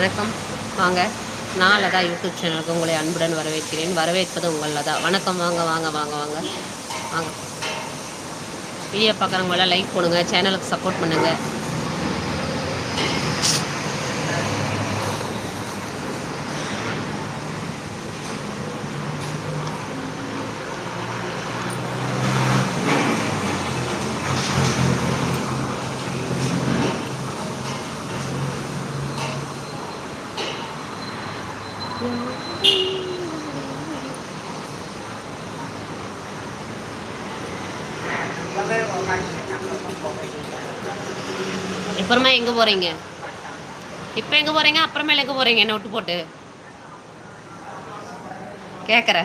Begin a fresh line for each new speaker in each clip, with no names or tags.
வணக்கம். வாங்க. நான் லதா யூடியூப் சேனலுக்கு உங்களை அன்புடன் வரவேற்கிறேன். வரவேற்பது உங்கள் லதா. வணக்கம். வாங்க வாங்க வாங்க வாங்க. வாங்க. வீடியோ பார்க்குறவங்களாம் லைக் போடுங்க. சேனலுக்கு சப்போர்ட் பண்ணுங்கள் அப்புறமா எங்கே போகிறீங்க இப்போ எங்கே போகிறீங்க அப்புறமேல எங்கே போகிறீங்க என்ன விட்டு போட்டு? கேட்குற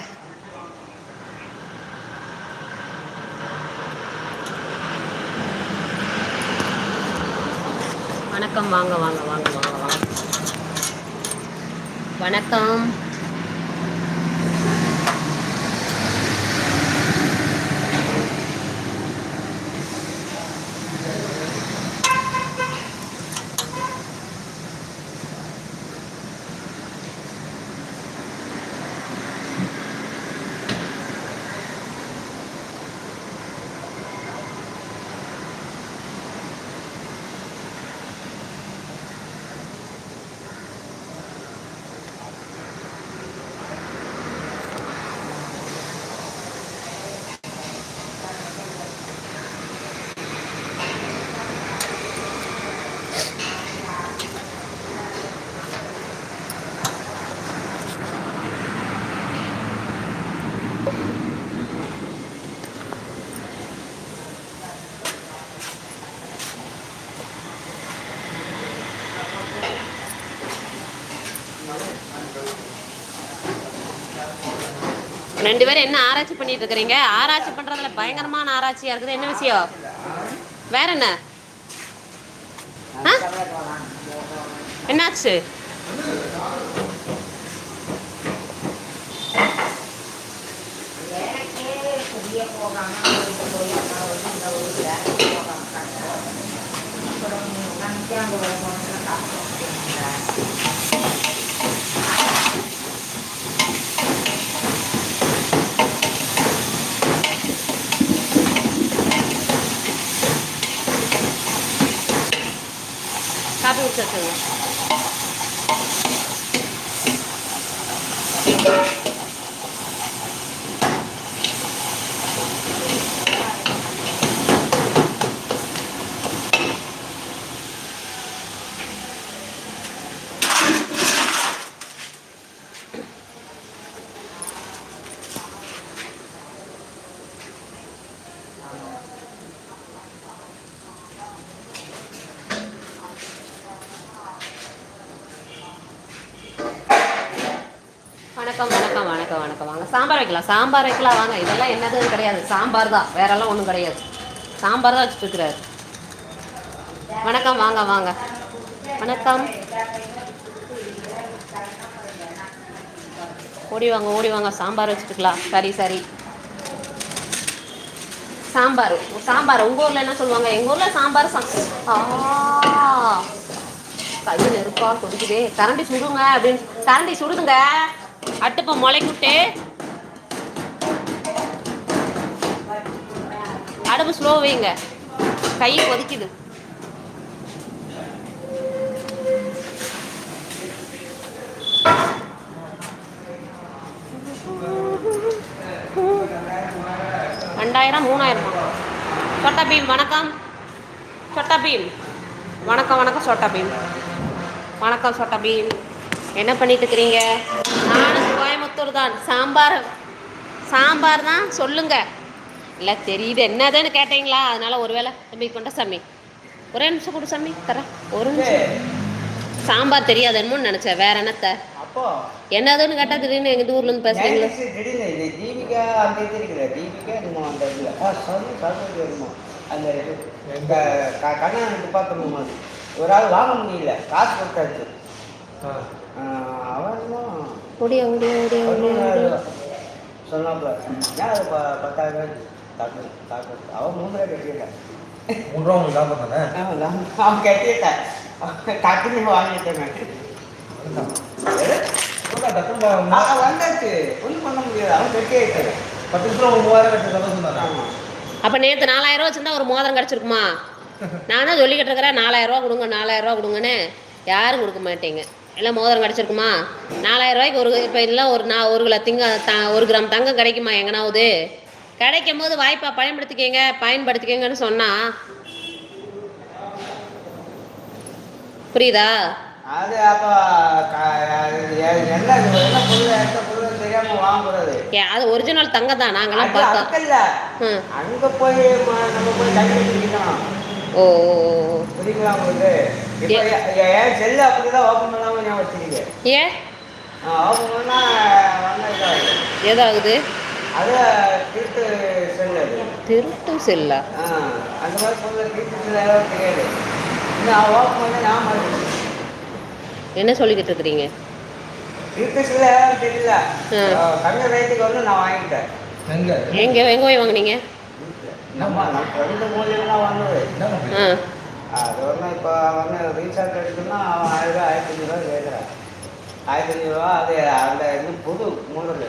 வணக்கம். வாங்க வாங்க வாங்க வாங்க வாங்க. வணக்கம். ரெண்டு பேரும் என்ன ஆராய்ச்சி பண்ணிட்டு இருக்கிறீங்க? ஆராய்ச்சி பண்றதுல பயங்கரமான ஆராய்ச்சியா இருக்குது. என்ன விஷயம்? வேற என்ன? என்னாச்சு? காப்பி குடிச்சு வச்சுருங்க வணக்கம் வணக்கம் வணக்கம் வணக்கம். வாங்க சாம்பார் வைக்கலாம். சாம்பார் வைக்கலாம். வாங்க இதெல்லாம் என்னதுன்னு கிடையாது. சாம்பார் தான். வேறெல்லாம் ஒன்றும் கிடையாது. சாம்பார் தான் வச்சுருக்கிறாரு. வணக்கம் வாங்க வாங்க. வணக்கம். ஓடி வாங்க ஓடி வாங்க. சாம்பார் வச்சுட்டுக்கலாம். சரி சரி. சாம்பார். சாம்பார். உங்கள் ஊரில் என்ன சொல்லுவாங்க? எங்கள் ஊரில் சாம்பார் சா ஆ. கை நெருப்பா கொதிக்குதே. கரண்டி சுடுங்க அப்படின்னு கரண்டி சுடுதுங்க. அடுப்பை முளைக்குட்டு அடுப்பு ஸ்லோ வைங்க. கை கொதிக்குது. ரெண்டாயிரம் மூணாயிரம்? சொட்டா பீம் வணக்கம். சொட்டா பீம். வணக்கம் வணக்கம் சொட்டா பீம். வணக்கம் சொட்டா பீம். என்ன பண்ணிட்டு இருக்கிறீங்க? தான் சாம்பார் சாம்பார் தான் சொல்லுங்க. இல்லை தெரியுது. என்னதுன்னு கேட்டீங்களா? அதனால ஒருவேளை தம்பி கொண்ட சாமி. ஒரே நிமிஷம் கொடு சாமி தரேன். ஒரு நிமிஷம். சாம்பார் தெரியாது என்னமோன்னு நினச்சேன். வேற என்னத்த? என்னதுன்னு கேட்டால் திடீர்னு எங்கள் ஊர்ல இருந்து பேசுறீங்களா?
அந்த ஒரு ஆள் வாங்க முடியல. காசு கொடுத்தாச்சு. அவனும்
ஓடியா ஓடியா ஓடியா ஓடியா ஓடியா.
சொன்னாப்புல ஏன் அது ப பத்தாயிரம் தாக்கு தாக்கு அவன் மூணு ரூபாய் கட்டிட்டான்
மூணு ரூபா உங்களுக்கு லாபம் தானே?
அவன் கட்டிட்டான் டக்குன்னு வாங்கிட்டேன் எது?
சொன்னா டக்குனு
ஆ,
பா-
வந்தாச்சு. ஒன்றும் பண்ண முடியாது. அவன் கட்டி ஆயிட்டாரு
பத்து நிமிஷம் ஒரு மூவாயிரம் கட்டி தர சொன்னாங்க
ஆமாம்
அப்போ நேற்று நாலாயிரம் ரூபா வச்சிருந்தா ஒரு மோதிரம் கிடச்சிருக்குமா? நான் தான் சொல்லிக்கிட்டு இருக்கிறேன் நாலாயிரம் ரூபா கொடுங்க நாலாயிரம் ரூபா கொடுங்கன்னு யாரும் கொடுக்க மாட்டீங்க. எல்லாம் மோதிரம் கிடச்சிருக்குமா? நாலாயிரம் ரூபாய்க்கு ஒரு இப்போ எல்லாம் ஒரு நான் ஒரு கிலோ திங்க த ஒரு கிராம் தங்கம் கிடைக்குமா எங்கனாவது? கிடைக்கும் போது வாய்ப்பா பயன்படுத்திக்கங்க பயன்படுத்திக்கங்கன்னு சொன்னா. புரியுதா?
அது
ஒரிஜினல் தங்கம் தான் நாங்கெல்லாம்
அது
பார்த்தோம்.
அங்கே போய் நம்ம போய்
ஓ
என் செல்லு அப்படி தான் ஓப்பன் பண்ணாமல் நான் வச்சுருங்க
ஏன்
ஓப்பன் பண்ணால்
ஏதாகுது
அது திருட்டு செல்லு
திருட்டு செல்லா?
ஆ அந்த மாதிரி சொல்ல திருட்டு செல்லு தெரியாது. நான் ஓப்பன் பண்ணி நான் மாட்டேன்
என்ன சொல்லிக்கிட்டு இருக்கிறீங்க?
திருட்டு செல்லு யாரும் தெரியல. கம்மி ரேட்டுக்கு வந்து நான் வாங்கிட்டேன்
எங்க?
எங்க எங்க போய் வாங்குனீங்க?
நம்ம நம்ம ஃப்ரெண்டு மூலியமாக
பண்ணி
ஆ.
அது இப்போ வந்து ரீசார்ஜ் எடுக்கணும்னா அவன் ஆயிரம் ரூபா ஆயிரத்தி அஞ்சூறுவா கேட்குறான் ஆயிரத்தி அஞ்சூறுவா அது அந்த இது புது மாடல்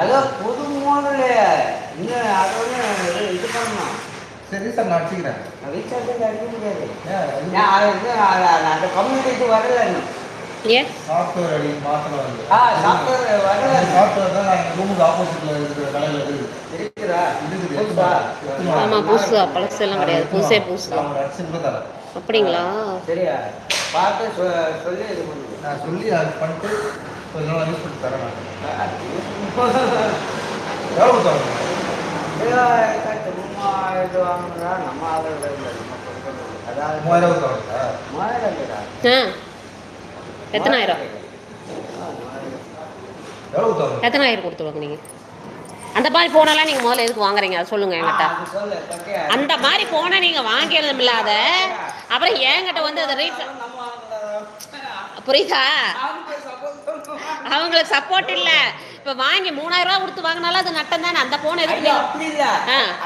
அது புது மாடல் இன்னும் அது வந்து இது பண்ணணும்.
சரி சார் நான் அடிச்சுக்கிறேன்.
ரீசார்ஜ் அடிக்க முடியாது. நான் அந்த கம்யூனிட்டி வரல இன்னும்.
ஏன்
சாஃப்ட்வேர் அடி மாத்திரம் வந்து
ஆ சாஃப்ட்வேர் வரல.
சாஃப்ட்வேர் தான் நான் எங்கள் ரூமுக்கு ஆப்போசிட்ல இருக்கிற கடையில் இருக்குது
இருக்குதா?
இருக்குது.
புதுசா?
ஆமா புதுசு பழசு எல்லாம் கிடையாது. புதுசே புதுசு. அப்படிங்களா?
சரியா? பார்த்து சொல்லி இது பண்ணுங்க
நான் சொல்லி அது பண்ணிட்டு கொஞ்ச நாள் யூஸ் பண்ணி தரேன் நான். எவ்வளோ தரணும்
சும்மா இது வாங்குறா நம்ம கொடுக்கறது. அதாவது
மூவாயிரம்
மூவாயிரம்
எத்தனாயிரம் எத்தனாயிரம் கொடுத்து வாங்குனீங்க அந்த மாதிரி போனெல்லாம் நீங்க முதல்ல எதுக்கு வாங்குறீங்க அதை சொல்லுங்க என்கிட்ட. அந்த மாதிரி போனா நீங்க வாங்கிறதும் இல்லாத அப்புறம் என்கிட்ட வந்து அதை
வாங்குறதா?
புரியுதா. அவங்களுக்கு சப்போர்ட் இல்ல இப்ப வாங்கி மூணாயிரம் ரூபாய் கொடுத்து வாங்கினாலும் அது நட்டம் தானே அந்த போன் எதுக்கு
அப்படி இல்ல.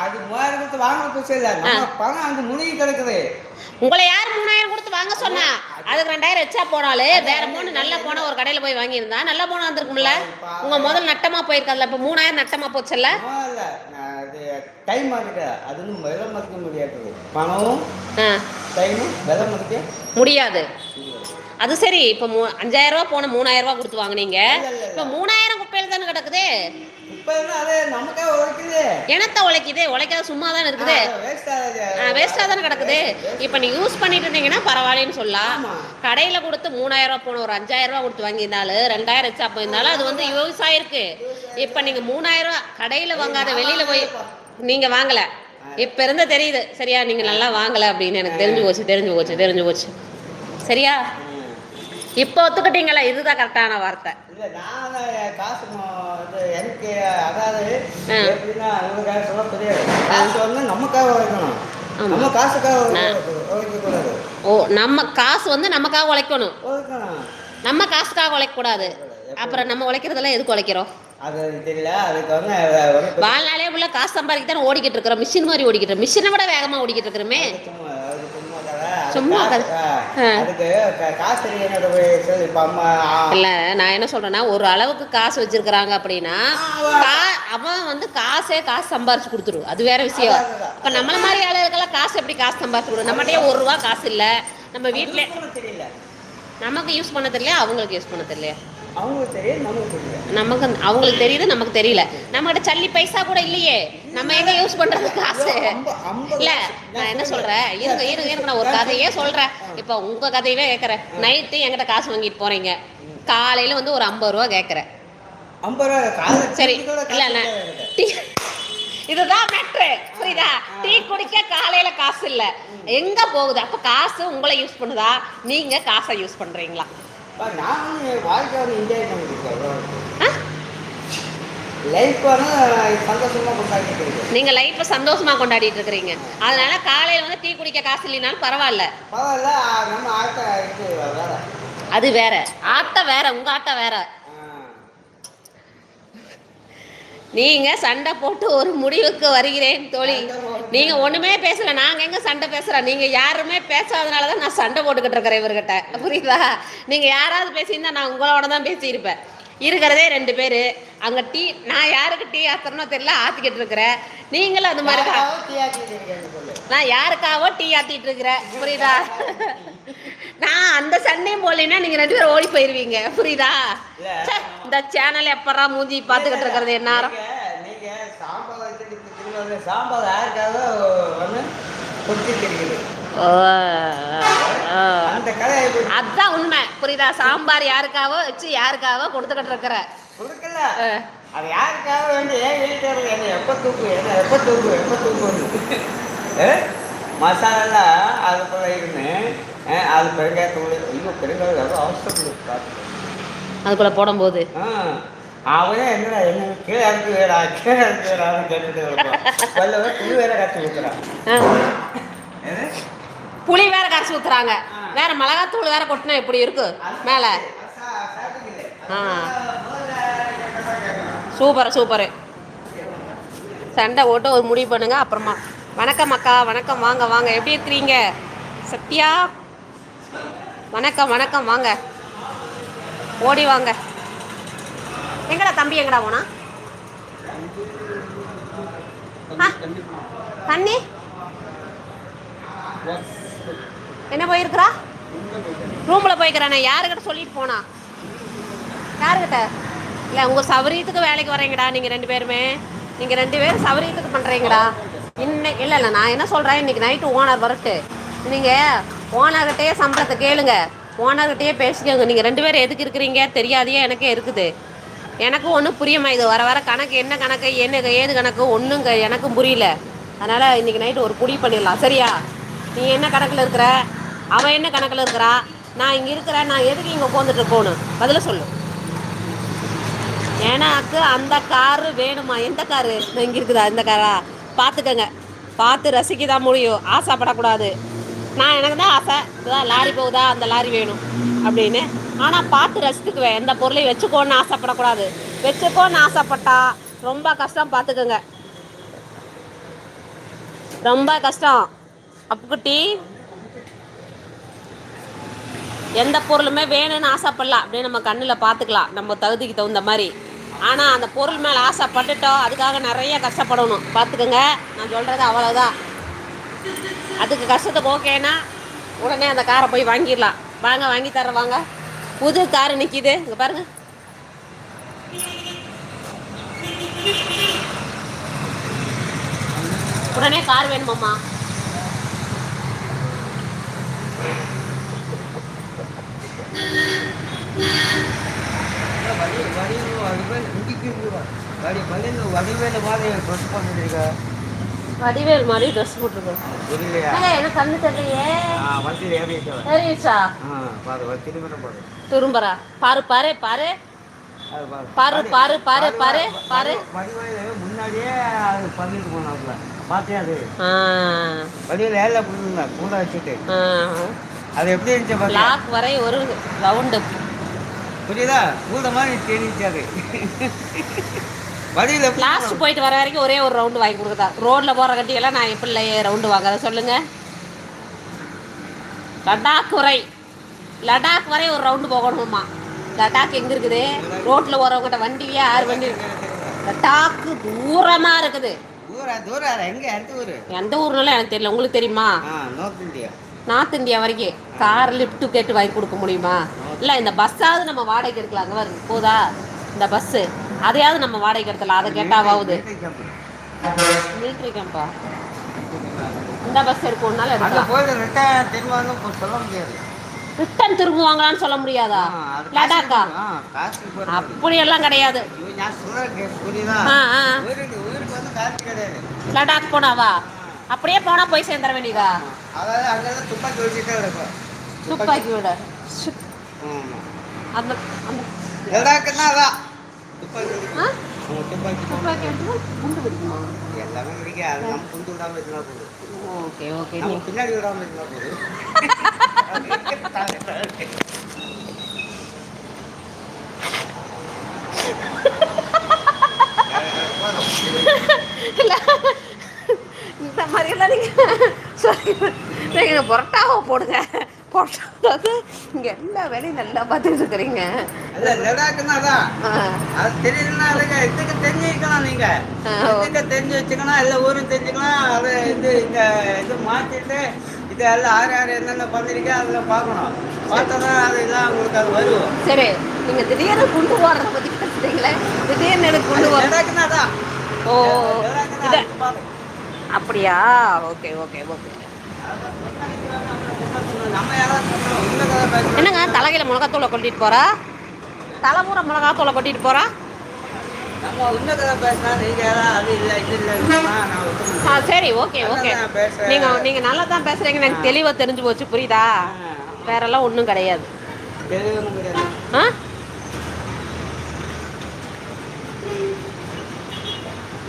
அது மூவாயிரம் கொடுத்து வாங்குற பிரச்சனை இல்ல. நம்ம பணம் அங்க முழுகி கிடக்குது.
உங்களை யார் மூணாயிரம் கொடுத்து வாங்க சொன்னா அதுக்கு ரெண்டாயிரம் வச்சா போனாலே வேற போன நல்ல போன ஒரு கடையில போய் வாங்கியிருந்தா நல்ல போன வந்திருக்கும்ல? உங்க முதல் நட்டமா போயிருக்காதுல இப்ப மூணாயிரம் நட்டமா போச்சுல்ல.
நான் அது விலை மதிக்க முடியாது. பணமும்
ஆ,
டைமும் விலை மதிக்க
முடியாது. அது சரி இப்ப மூ- அஞ்சாயிரம் ரூபாய் போன மூணாயிரம் ரூபாய் கொடுத்து வாங்குனீங்க. இப்ப மூணாயிரம் குப்பையில தானே கிடக்குது? எனத்த உழைக்குது? உழைக்காத. சும்மா தானே இருக்குது. வேஸ்ட்டாக தானே கிடக்குது. இப்போ நீ யூஸ் பண்ணிட்டு இருந்தீங்கன்னா பரவாயில்லன்னு சொல்லலாம். கடையில் கொடுத்து மூணாயிரம் ரூபா போன ஒரு அஞ்சாயிரம் ரூபா கொடுத்து வாங்கியிருந்தாலும் ரெண்டாயிரம் வச்சா போயிருந்தாலும் அது வந்து யூஸ் ஆயிருக்கு இப்போ நீங்கள் மூணாயிரம் ரூபா கடையில் வாங்காத வெளியில் போய் நீங்கள் வாங்கலை. இப்போ இருந்து தெரியுது. சரியா நீங்கள் நல்லா வாங்கலை அப்படின்னு எனக்கு தெரிஞ்சு போச்சு தெரிஞ்சு போச்சு தெரிஞ்சு போச்சு. சரியா? இப்போ ஒத்துக்கிட்டீங்களா இதுதான் கரெக்டான வார்த்தை.
இல்ல நான் காசு இது எனக்கு அதாவது. எப்படின்னா உங்களுக்காக சொல்ல தெரியாது. காசு வந்து நமக்காக உழைக்கணும். நம்ம காசுக்காக
ஆ.
உழைக்க கூடாது
ஓ நம்ம காசு வந்து நமக்காக உழைக்கணும். நம்ம காசுக்காக உழைக்கக்கூடாது. அப்புறம் நம்ம உழைக்கிறதெல்லாம் எதுக்கு உழைக்கிறோம்?
அது தெரியல அதுக்கு வந்து
வாழ்நாளே உள்ள காசு சம்பாதிக்க தானே ஓடிக்கிட்டு இருக்கிறோம். மிஷின் மாதிரி ஓடிக்கிட்டு மிஷினை விட வேகமாக ஓடிக்கிட்டு இருக்கிறோமே
சும்மா அது சும்மா கதை. அது
சும்மா இல்லை நான் என்ன சொல்கிறேன்னா ஒரு அளவுக்கு காசு வச்சிருக்கிறாங்க அப்படின்னா அவன் வந்து காசே காசு சம்பாரிச்சு கொடுத்துரு. அது வேற விஷயம். இப்போ நம்மள மாதிரி ஆளுகளுக்கெல்லாம் காசு எப்படி காசு சம்பாரிச்சு கொடு நம்மகிட்டயே ஒரு ரூபா காசு இல்லை. நம்ம வீட்டில் நமக்கு யூஸ் பண்ண தெரியல அவங்களுக்கு யூஸ் பண்ண தெரியல
அவங்களுக்கு நமக்கு தெரியல
நமக்கு அவங்களுக்கு தெரியுது நமக்கு தெரியல. நம்மகிட்ட சல்லி பைசா கூட இல்லையே. நம்ம எங்க யூஸ் பண்றது காசு இல்ல. நான் என்ன சொல்றேன்? இருங்க இருங்க இருங்க நான் ஒரு கதையே சொல்றேன். இப்போ உங்க கதையவே கேட்கறேன் நைட்டு என்கிட்ட காசு வாங்கிட்டு போறீங்க. காலையில வந்து ஒரு ஐம்பது ரூபா கேட்கறேன்
ஐம்பது ரூபா
சரி. இல்ல இதுதான் மேட்ரு புரியுதா? டீ குடிக்க காலையில காசு இல்ல. எங்க போகுது? அப்ப காசு உங்களை யூஸ் பண்ணுதா? நீங்க காசை யூஸ் பண்றீங்களா?
அப்பா, நான் வந்து என் வாழ்க்கை வந்து என்ஜாய் கொண்டாடிட்டு இருக்கேன்.
நீங்க லைஃப்பை சந்தோஷமா கொண்டாடிட்டு இருக்கிறீங்க. அதனால காலையில வந்து டீ குடிக்க காசு இல்லைனாலும் பரவாயில்ல. அது வேற. ஆட்டம் வேற உங்க ஆட்டம் வேற
ஆ.
நீங்க சண்டை போட்டு ஒரு முடிவுக்கு வருகிறேன் தோழி. நீங்க ஒண்ணுமே பேசல நாங்க எங்க சண்டை பேசுறோம்? நீங்க யாருமே பேசாதனால தான் நான் சண்டை போட்டுக்கிட்டு இருக்கிறேன் இவர்கிட்ட. புரியுதா? நீங்க யாராவது பேசியிருந்தா நான் உங்களோட தான் பேசியிருப்பேன். இருக்கிறதே ரெண்டு பேர். அங்க டீ நான் யாருக்கு டீ ஆத்துறனோ தெரியல ஆத்திக்கிட்டு இருக்கிறேன் நீங்களும் அந்த மாதிரி. நான் யாருக்காவோ டீ ஆத்திட்டு இருக்கிறேன் புரியுதா? நான் அந்த சண்டையும் போடலைன்னா நீங்க ரெண்டு பேரும் ஓடி போயிருவீங்க. புரியுதா? இந்த சேனல் எப்பறா மூஞ்சி பார்த்துக்கிட்டு இருக்கிறது என்ன
சாம்பார் யாருக்காவது வந்து கொடுத்துட்டு இருக்குது
அதான் உண்மை. புரியுதா? சாம்பார் யாருக்காவோ வச்சு யாருக்காவோ கொடுத்துக்கிட்டு இருக்கிற
கொடுக்கல. அது யாருக்காக வேண்டி ஏன் வீட்டுக்காரர் என்ன எப்போ தூக்கு? என்ன எப்போ தூக்கு? எப்போ தூக்கு மசாலா அதுக்குள்ள இருந்து அஹ், அது பெருங்காயத்தூள் ஐயோ பெருங்காயம் எவ்வளோ அவசரப்படுது
அதுக்குள்ள போடும்போது.
அவனே என்னடா என்ன கீழே இறக்கி வேடா கீழே இறக்கி வேடான்னு கேட்டுட்டு இருப்பான். வேற ஊத்துறான்
ஆ. புளி வேற கரைச்சி ஊத்துறாங்க. வேற மிளகாத்தூள் வேற கொட்டினா எப்படி இருக்கு மேல. ஆ. Super super. சண்டை ஓட்டு ஒரு முடிவு பண்ணுங்க. அப்புறமா. வணக்கம் அக்கா வணக்கம். வாங்க வாங்க. எப்படி இருக்கிறீங்க? சத்யா? வணக்கம் வணக்கம். வாங்க. ஓடி வாங்க. எங்கடா தம்பி? எங்கடா போனா? ஆ, தண்ணி? என்ன போயிருக்கிறா? ரூம்ல போய்க்கிறானே யாருக்கிட்ட சொல்லிட்டு போனா? யாருக்கிட்ட? இல்லை உங்கள் சௌகரியத்துக்கு வேலைக்கு வரீங்கடா நீங்கள் ரெண்டு பேருமே. நீங்கள் ரெண்டு பேரும் சௌகரியத்துக்கு பண்ணுறீங்கடா இன்னைக்கு இல்லை இல்லை நான் என்ன சொல்கிறேன் இன்னைக்கு நைட்டு ஓனர் வரட்டு. நீங்கள் ஓனர்கிட்டயே சம்பளத்தை கேளுங்க. ஓனர்கிட்டயே பேசிக்கோங்க. நீங்கள் ரெண்டு பேரும் எதுக்கு இருக்கிறீங்க? தெரியாதையே எனக்கே இருக்குது. எனக்கும் ஒன்றும் புரியுமா? இது வர வர கணக்கு என்ன கணக்கு? என்ன ஏது கணக்கு? ஒன்றும் எனக்கும் புரியல. அதனால் இன்னைக்கு நைட்டு ஒரு புடி பண்ணிடலாம். சரியா? நீ என்ன கணக்கில் இருக்கிற? அவன் என்ன கணக்கில் இருக்கிறா? நான் இங்கே இருக்கிறேன் நான் எதுக்கு இங்கே உட்காந்துட்டு இருக்கணும் பதில சொல்லு. எனக்கு அந்த காரு வேணுமா? எந்த காரு இங்கே இருக்குதா? இந்த காரா பார்த்துக்கங்க பார்த்து ரசிக்க தான் முடியும். ஆசைப்படக்கூடாது. நான் எனக்கு தான் ஆசை. இதுதான் லாரி போகுதா? அந்த லாரி வேணும் அப்படின்னு. ஆனால் பார்த்து ரசித்துக்குவேன் எந்த பொருளையும் வச்சுக்கோன்னு ஆசைப்படக்கூடாது. வச்சுக்கோன்னு ஆசைப்பட்டா ரொம்ப கஷ்டம். பார்த்துக்கோங்க ரொம்ப கஷ்டம். அப்புக்குட்டி எந்த பொருளுமே வேணும்னு ஆசைப்படலாம். அப்படியே நம்ம கண்ணில் பார்த்துக்கலாம். நம்ம தகுதிக்கு தகுந்த மாதிரி. ஆனால் அந்த பொருள் மேலே ஆசைப்பட்டுட்டோம். அதுக்காக நிறைய கஷ்டப்படணும். பார்த்துக்கோங்க. நான் சொல்கிறது அவ்வளோதான் அதுக்கு கஷ்டத்துக்கு ஓகேனா உடனே அந்த காரை போய் வாங்கிடலாம். வாங்க வாங்கி தரேன் வாங்க. புது கார் நிற்கிது இங்கே பாருங்க. உடனே கார் வேணுமாம்மா?
வடிவேல் மாதிரி ட்ரெஸ்
தெரியுச்சா
ஆ பாரு பாரு
பாரு. பாரு பாரு பாரு, பாரு, பாரு,
முன்னாடியே அது பண்ணிட்டு போனாப்புல. பார்த்தியா அது? வடிவேல கொடுங்க கூட வச்சுட்டு. அது எப்படி இருந்துச்சு
லாக் வரை ஒரு ரவுண்டு
புரியுதா? கூட மாதிரி தெரிஞ்சு அது. எப்படி
லாஸ்ட் போயிட்டு வர வரைக்கும் ஒரே ஒரு ரவுண்டு வாங்கி கொடுக்குதா ரோட்ல போற கட்டியெல்லாம் நான் எப்படி ரவுண்டு வாங்குறத சொல்லுங்க. லடாக் வரை லடாக் வரை ஒரு ரவுண்டு போகணுமா லடாக் எங்க இருக்குது? ரோட்ல போறவங்ககிட்ட வண்டியே ஆறு வண்டி? லடாக்கு தூரமா இருக்குது.
எந்த ஊரு?
எந்த ஊர்னாலும் எனக்கு தெரியல. உங்களுக்கு தெரியுமா?
நார்த் இந்தியா
வரைக்கும் கார் லிஃப்ட் கேட்டு வாங்கி கொடுக்க முடியுமா? இல்லை இந்த பஸ்ஸாவது நம்ம வாடகைக்கு எடுக்கலாம். அங்கே வருது போதா? இந்த பஸ்ஸு அதையாவது நம்ம வாடகைக்கு எடுத்துலாம் அதை கேட்டாவது மிலிட்ரி கேம்பா இந்த பஸ் எடுக்கணும்னாலும்
அங்க
எடுக்கலாம்.
போய் ரிட்டையர் திரும்ப சொல்ல முடியாது.
ரிட்டன் திரும்புவாங்களான்னு சொல்ல முடியாதா? லடாக்கா. அப்படியெல்லாம் கிடையாது. லடாக் போனாவா? அப்படியே போனா போய் சேர்ந்துட வேண்டியதா?
அதாவது அங்கதான் துப்பாக்கி வச்சுட்டே இருக்கும்
துப்பாக்கி விட. அந்த அந்த.
லடாக்குன்னா அதான். துப்பாக்கி துப்பாக்கி.
குண்டு பிடிக்குமா
எல்லாமே அது நம்ம குண்டு விடாம இருந்தா போதும்.
Okay okay. நீ
பின்னாடி விடாம இருந்தா போதும்.
இல்லை நீங்கள் சரி நீங்கள் பொரோட்டாவை போடுங்க. பொரோட்டாவுக்கு இங்கே எல்லா வேலையும் நல்லா பார்த்துட்டு இருக்கிறீங்க.
தெரியலன்னா இதுக்கு தெரிஞ்சுக்கலாம் நீங்க. தெரிஞ்சு வச்சுக்கணும் எல்லா ஊரும் தெரிஞ்சுக்கலாம் அதை இது இந்த இது மாற்றிட்டு இது எல்லாம் யார் யார் என்னென்ன பண்ணிருக்கே அதில் பார்க்கணும். பார்த்தா தான் அது உங்களுக்கு அது வரும்.
சரி நீங்கள் திடீர்னு குண்டு போடுறத பற்றி பேசுறீங்களே. திடீர்னு எனக்கு குண்டு போடுற
லடாக்குன்னா அதான்.
ஓ அப்படியா? Okay okay okay. என்னங்க தலைகையில மிளகாத்தூளை கொட்டிட்டு போறா? தலைமுறை மிளகாத்தூளை கொட்டிட்டு போறா? ஆ சரி ஓகே ஓகே. நீங்க நீங்க நல்லா தான் பேசுறீங்க எனக்கு தெளிவா தெரிஞ்சு போச்சு புரியுதா? வேற எல்லாம் ஒன்றும் கிடையாது
தெளிவான கிடையாது
ஆ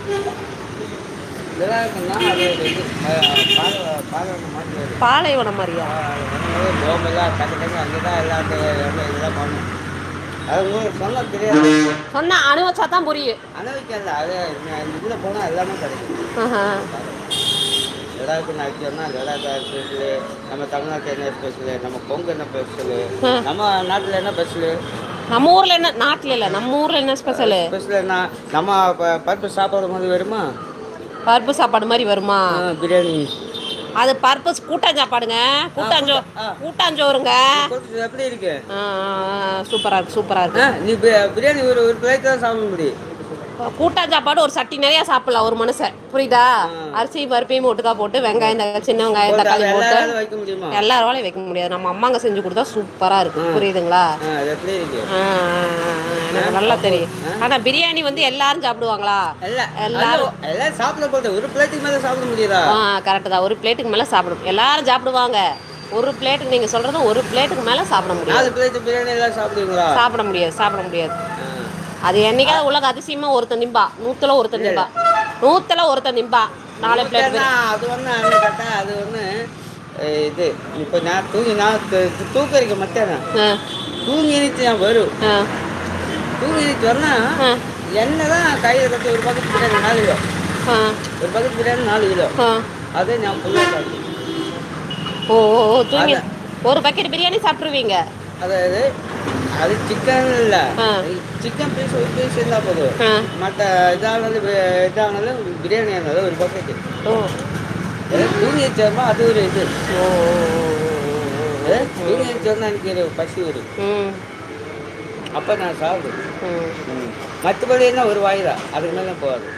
லடாக்குன்னா அது ஒரு இது பால பாலைவனம் மாதிரி வரும்.
பாலைவனம் மாதிரியா
அதனால போமெல்லாம் டக்கு டக்கு அங்கே தான் எல்லாம் அந்த எல்லாம் இதெல்லாம் பண்ணும் அது உங்களுக்கு சொல்ல தெரியாது.
சொன்னா அனுபவிச்சா தான் புரியும்.
அனுபவிக்கல அது இதில் எல்லாமே கிடைக்கும். லடாக்கு நாட்டியம்னா லடாக்கு ஸ்பெஷலு நம்ம தமிழ்நாட்டில் என்ன ஸ்பெஷலு நம்ம கொங்கு என்ன ஸ்பெஷலு. நம்ம நாட்டில் என்ன ஸ்பெஷலு?
நம்ம ஊர்ல என்ன நாட்டுல இல்ல நம்ம ஊர்ல என்ன ஸ்பெஷல்?
ஸ்பெஷல் என்ன? நம்ம பருப்பு சாப்பிட்ற மாதிரி வருமா?
பருப்பு சாப்பாடு மாதிரி வருமா?
பிரியாணி.
அது பர்பஸ் கூட்டாஞ்சாப்பாடுங்க கூட்டாஞ்சோ. கூட்டாஞ்சோறுங்க.
எப்படி இருக்கு?
சூப்பரா இருக்கு சூப்பரா இருக்கு.
நீ பிரியாணி ஒரு ஒரு பிளேட் தான் சாப்பிட முடியும்.
கூட்டாஞ்சாப்பாடு ஒரு சட்டி நிறைய சாப்பிடலாம் ஒரு மனுஷன். புரியுதா. அரிசி பருப்பையும் ஒட்டுக்கா போட்டு வெங்காயம் தக்காளி சின்ன வெங்காயம் தக்காளி போட்டு. எல்லாராலையும் வைக்க முடியாது. நம்ம அம்மாங்க செஞ்சு கொடுத்தா சூப்பரா இருக்கு?
ஆ.
புரியுதுங்களா எனக்கு நல்லா தெரியும். ஆனா பிரியாணி வந்து எல்லாரும் சாப்பிடுவாங்களா? எல்லாரும்.
சாப்பிட ஒரு பிளேட்டுக்கு மேலே சாப்பிட முடியுதா?
கரெக்டு தான். ஒரு பிளேட்டுக்கு மேல சாப்பிடும் எல்லாரும் சாப்பிடுவாங்க. ஒரு பிளேட்டுக்கு நீங்க சொல்றது ஒரு பிளேட்டுக்கு மேல சாப்பிட முடியாது. சாப்பிட முடியாது சாப்பிட முடியாது. அது என்னைக்காவது உலக அதிசயமா ஒருத்தன் நிம்பா. நூத்துல ஒருத்தன் நிம்பா. நூத்துல ஒருத்தன் நிம்பா. நாலு பிளேட்
அது ஒன்று அது ஒன்று இது இப்போ நான் தூங்கி நான் தூக்கறிக்க மாட்டேன் தூங்கி எழுச்சி நான் வரும். தூங்கி எழுச்சி வரனா என்னதான் கையில் கட்டி ஒரு பக்கத்து பிரியாணி நாலு கிலோ. ஒரு பக்கத்து பிரியாணி நாலு கிலோ. அதே நான்
ஓ ஓ, தூங்கி. ஒரு பக்கெட் பிரியாணி சாப்பிட்ருவீங்க
அதாவது அது சிக்கன் இல்லை. சிக்கன் பீஸ் ஒரு பீஸ் இருந்தால் போதும். மற்ற இதானது இதானது பிரியாணி ஆனது ஒரு பக்கெட்டு
ஓ
தூங்கி வச்சோமா அது ஒரு இது
ஓ
தூங்கி வச்சோன்னா எனக்கு ஒரு பசி வரும் அப்போ நான் சாப்பிடுவேன் மற்றபடி என்ன ஒரு வாய் தான் அதுக்கு மேலே போகாது